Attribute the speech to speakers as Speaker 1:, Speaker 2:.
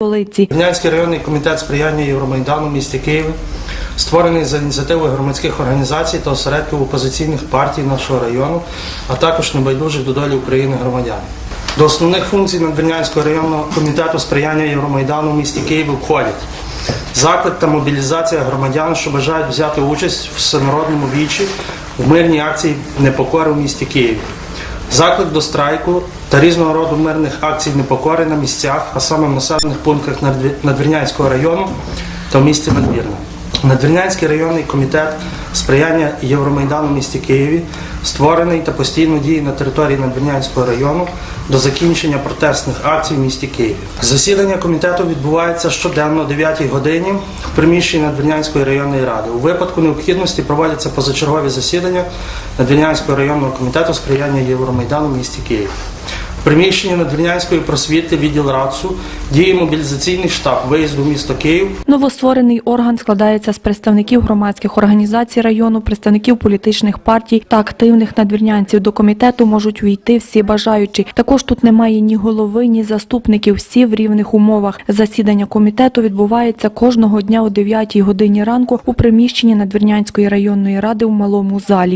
Speaker 1: столиці.
Speaker 2: Чернянський районний комітет сприяння Євромайдану в місті Києві створений за ініціативою громадських організацій та осередків опозиційних партій нашого району, а також небайдужих до долі України громадян. До основних функцій Надвірнянського районного комітету сприяння Євромайдану в місті Києві входять заклик та мобілізація громадян, що бажають взяти участь в всенародному вічі в мирній акції непокори в місті Києві. Заклик до страйку та різного роду мирних акцій непокори на місцях, а саме в населених пунктах Надві- Надвірнянського району та в місті Надвірна. Надвірнянський районний комітет сприяння Євромайдану в місті Києві створений та постійно діє на території Надвірнянського району до закінчення протестних акцій в місті Києві. Засідання комітету відбувається щоденно о 9 годині в приміщенні Надвірнянської районної ради. У випадку необхідності проводяться позачергові засідання Надвірнянського районного комітету сприяння Євромайдану в місті Києві. В приміщенні Надвірнянської просвіти відділ РАЦУ діє мобілізаційний штаб виїзду в місто Київ
Speaker 1: Новостворений орган складається з представників громадських організацій району, представників політичних партій та активних надвірнянців. До комітету можуть увійти всі бажаючі. Також тут немає ні голови, ні заступників. Всі в рівних умовах. Засідання комітету відбувається кожного дня о 9 годині ранку у приміщенні Надвірнянської районної ради у малому залі.